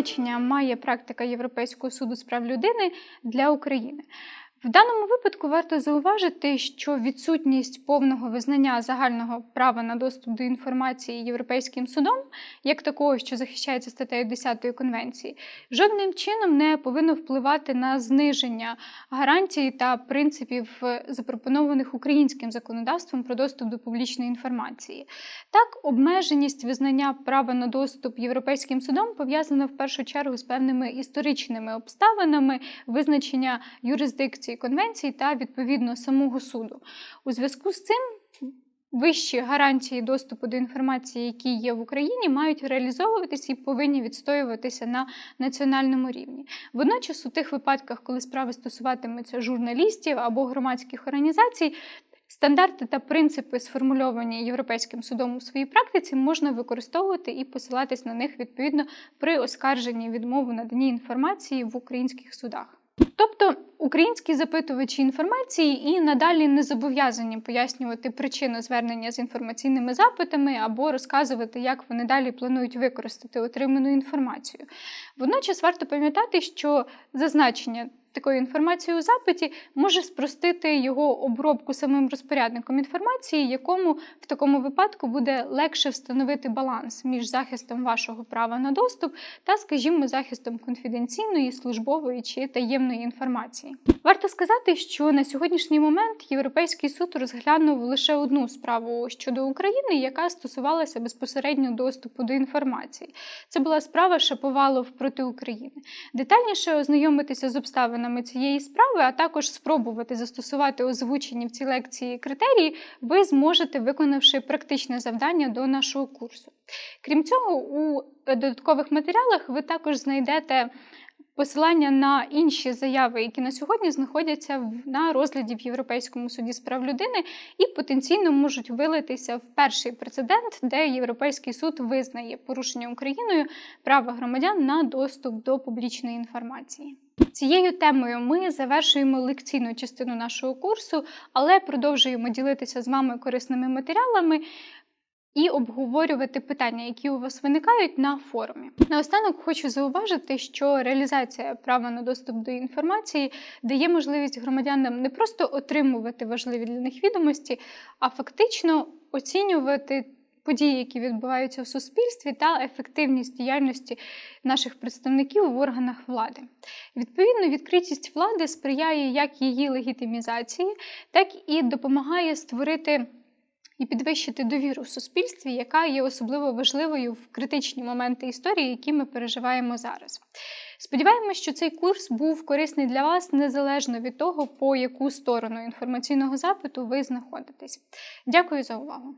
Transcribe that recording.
значення має практика Європейського суду з прав людини для України? В даному випадку варто зауважити, що відсутність повного визнання загального права на доступ до інформації Європейським судом, як такого, що захищається статтею 10 конвенції, жодним чином не повинно впливати на зниження гарантій та принципів, е, запропонованих українським законодавством про доступ до публічної інформації. Так, обмеженість визнання права на доступ Європейським судом пов'язана в першу чергу з певними історичними обставинами визначення юрисдикції конвенції та відповідно самого суду. У зв'язку з цим. Вищі гарантії доступу до інформації, які є в Україні, мають реалізовуватися і повинні відстоюватися на національному рівні. Водночас, у тих випадках, коли справи стосуватимуться журналістів або громадських організацій, стандарти та принципи, сформульовані Європейським судом у своїй практиці, можна використовувати і посилатись на них відповідно при оскарженні відмови наданні інформації в українських судах. Тобто українські запитувачі інформації і надалі не зобов'язані пояснювати причину звернення з інформаційними запитами або розказувати, як вони далі планують використати отриману інформацію. Водночас варто пам'ятати, що зазначення такої інформації у запиті може спростити його обробку самим розпорядником інформації, якому в такому випадку буде легше встановити баланс між захистом вашого права на доступ та, скажімо, захистом конфіденційної, службової чи таємної інформації. Варто сказати, що на сьогоднішній момент Європейський суд розглянув лише одну справу щодо України, яка стосувалася безпосередньо доступу до інформації. Це була справа Шаповалов проти України. Детальніше ознайомитися з обставинами цієї справи, а також спробувати застосувати озвучені в цій лекції критерії, ви зможете, виконавши практичне завдання до нашого курсу. Крім цього, у додаткових матеріалах ви також знайдете. Посилання на інші заяви, які на сьогодні знаходяться на розгляді в Європейському суді з прав людини, і потенційно можуть вилитися в перший прецедент, де Європейський суд визнає порушення Україною права громадян на доступ до публічної інформації. Цією темою ми завершуємо лекційну частину нашого курсу, але продовжуємо ділитися з вами корисними матеріалами. І обговорювати питання, які у вас виникають на форумі. Наостанок хочу зауважити, що реалізація права на доступ до інформації дає можливість громадянам не просто отримувати важливі для них відомості, а фактично оцінювати події, які відбуваються в суспільстві, та ефективність діяльності наших представників в органах влади. Відповідно, відкритість влади сприяє як її легітимізації, так і допомагає створити. І підвищити довіру в суспільстві, яка є особливо важливою в критичні моменти історії, які ми переживаємо зараз. Сподіваємось, що цей курс був корисний для вас незалежно від того, по яку сторону інформаційного запиту ви знаходитесь. Дякую за увагу!